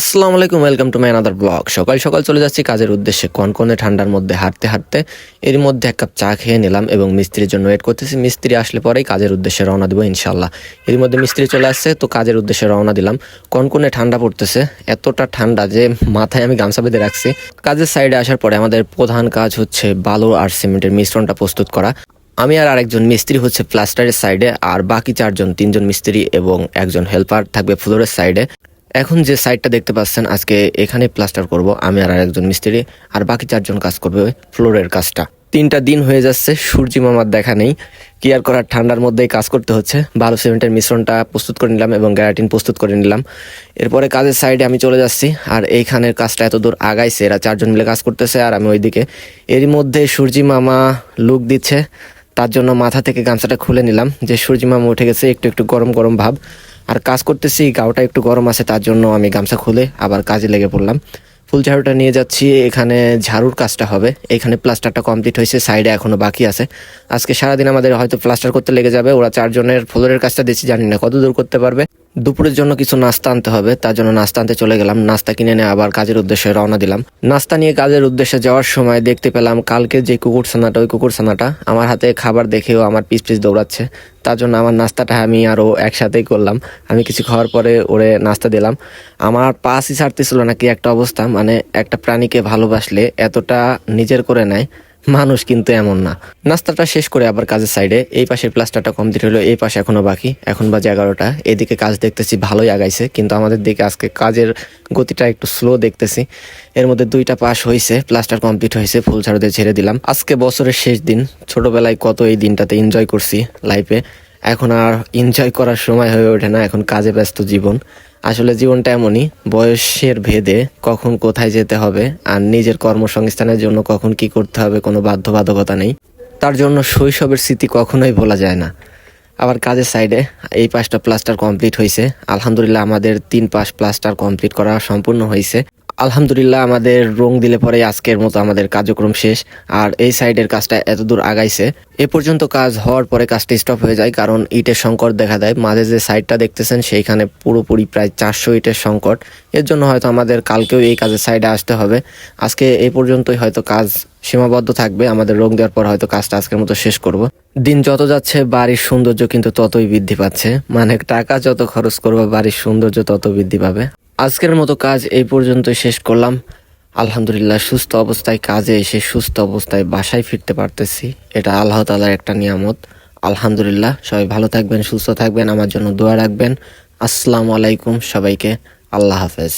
আসসালামু আলাইকুম welcome to my another blog সকাল সকাল চলে যাচ্ছি কাজের উদ্দেশ্যে। কনকনে ঠান্ডার মধ্যে হাঁটতে হাঁটতে এর মধ্যে এক কাপ চা খেয়ে নিলাম এবং মিস্ত্রির জন্য ওয়েট করতেছি। মিস্ত্রি আসলে পরেই কাজের উদ্দেশ্যে রওনা দেবো ইনশাল্লাহ এর মধ্যে মিস্ত্রি চলে আসছে, তো কাজের উদ্দেশ্যে রওনা দিলাম। কনকনে ঠান্ডা পড়তেছে, এতটা ঠান্ডা যে মাথায় আমি গামছা বেঁধে রাখছি। কাজের সাইডে আসার পরে আমাদের প্রধান কাজ হচ্ছে বালু আর সিমেন্টের মিশ্রণটা প্রস্তুত করা। আমি আর আরেকজন মিস্ত্রি হচ্ছে প্লাস্টারের সাইডে আর বাকি চারজন, তিনজন মিস্ত্রি এবং একজন হেল্পার থাকবে ফ্লোরের সাইডে এখন যে সাইডটা দেখতে পাচ্ছেন, আজকে এখানে প্লাস্টার করব, আমি আর একজন মিস্ত্রি, আর বাকি চারজন কাজ করবে ফ্লোরের কাজটা। তিনটা দিন হয়ে যাচ্ছে, সূর্যি মামার দেখা নেই। কি আর করার, ঠান্ডার মধ্যেই কাজ করতে হচ্ছে। ভালো সিমেন্টের মিশ্রণটা প্রস্তুত করে নিলাম এবং গ্যারাটিন প্রস্তুত করে নিলাম। এরপরে কাজের সাইডে আমি চলে যাচ্ছি, আর এইখানের কাজটা এত দূর আগাইছে, এরা চারজন মিলে কাজ করতেছে, আর আমি ওইদিকে। এরই মধ্যে সূর্যি মামা লুক দিচ্ছে, তার জন্য মাথা থেকে গামছাটা খুলে নিলাম, যে সূর্যি মামা উঠে গেছে, একটু একটু গরম গরম ভাব। আর কাজ করতেছি, গাওটা একটু গরম আছে, তার জন্য আমি গামছা খুলে আবার কাজে লেগে পড়লাম। ফুল ঝাড়ুটা নিয়ে যাচ্ছি, এখানে ঝাড়ুর কাজটা হবে। এখানে প্লাস্টারটা কমপ্লিট হয়েছে, সাইডে এখনও বাকি আছে। আজকে সারাদিন আমাদের হয়তো প্লাস্টার করতে লেগে যাবে, ওরা চারজনের ফ্লোরের কাজটা দিচ্ছি, জানি না কত দূর করতে পারবে। দুপুরের জন্য কিছু নাস্তা আনতে হবে, তার জন্য নাস্তা আনতে চলে গেলাম। নাস্তা কিনে নিয়ে আবার কাজের উদ্দেশ্যে রওনা দিলাম। নাস্তা নিয়ে কাজের উদ্দেশ্যে যাওয়ার সময় দেখতে পেলাম কালকে যে কুকুর ছানাটা ওই কুকুর ছানাটা আমার হাতে খাবার দেখেও আমার পিস পিস দৌড়াচ্ছে। তার জন্য আমার নাস্তাটা আমি আরও একসাথেই করলাম। আমি কিছু খাওয়ার পরে ওরে নাস্তা দিলাম। আমার পাশই ছাড়তেছিল না কি একটা অবস্থা মানে একটা প্রাণীকে ভালোবাসলে এতটা নিজের করে নেয় মানুষ কিন্তু এমন না। নাস্তাটা শেষ করে আবার কাজের সাইডে এই পাশের প্লাস্টারটা কমপ্লিট হলো, এই পাশে এখনও বাকি। এখন বাজে এগারোটা। এদিকে কাজ দেখতেছি, ভালোই আগাইছে। কিন্তু আমাদের দিকে আজকে কাজের গতিটা একটু স্লো দেখতেছি। এর মধ্যে দুইটা পাশ হয়েছে প্লাস্টার কমপ্লিট হয়েছে ফুল ঝাড়ু দিয়ে ছেড়ে দিলাম। আজকে বছরের শেষ দিন। ছোটবেলায় কত এই দিনটাতে এনজয় করছি লাইফে এখন আর এনজয় করার সময় হয়ে ওঠে না, এখন কাজে ব্যস্ত জীবন। আসলে জীবনটা এমনই, বয়সের ভেদে কখন কোথায় যেতে হবে আর নিজের কর্মসংস্থানের জন্য কখন কি করতে হবে কোনো বাধ্যবাধকতা নেই। তার জন্য শৈশবের স্মৃতি কখনোই ভোলা যায় না। আবার কাজের সাইডে এই পাশটা প্লাস্টার কমপ্লিট হয়েছে আলহামদুলিল্লাহ আমাদের তিন পাশ প্লাস্টার কমপ্লিট করা সম্পূর্ণ হয়েছে আলহামদুলিল্লাহ আমাদের রং দিলে পরে আজকের মতো আমাদের কার্যক্রম শেষ। আর এই সাইডের কাজটা এত দূর আগাইছে। এ পর্যন্ত কাজ হওয়ার পরে কাজটা স্টপ হয়ে যায়, কারণ ইটের সংকট দেখা দেয়। মাঝে যে সাইডটা দেখতেছেন, সেইখানে পুরোপুরি প্রায় চারশো ইটের সংকট। এর জন্য হয়তো আমাদের কালকেও এই কাজের সাইডে আসতে হবে। আজকে এই পর্যন্তই হয়তো কাজ সীমাবদ্ধ থাকবে। আমাদের রোগ দেওয়ার পর হয়তো কাজটা আজকের মতো শেষ করব। দিন যত যাচ্ছে, বাড়ির সৌন্দর্য কিন্তু ততই বৃদ্ধি পাচ্ছে। মানে টাকা যত খরচ করব, বাড়ির সৌন্দর্য তত বৃদ্ধি পাবে। আজকের মতো কাজ এই পর্যন্ত শেষ করলাম। আলহামদুলিল্লাহ সুস্থ অবস্থায় কাজে এসে সুস্থ অবস্থায় বাসায় ফিরতে পারতেছি। এটা আল্লাহ তালার একটা নিয়ামত। আলহামদুলিল্লাহ, সবাই ভালো থাকবেন, সুস্থ থাকবেন, আমার জন্য দোয়া রাখবেন। আসসালামু আলাইকুম সবাইকে, আল্লাহ হাফেজ।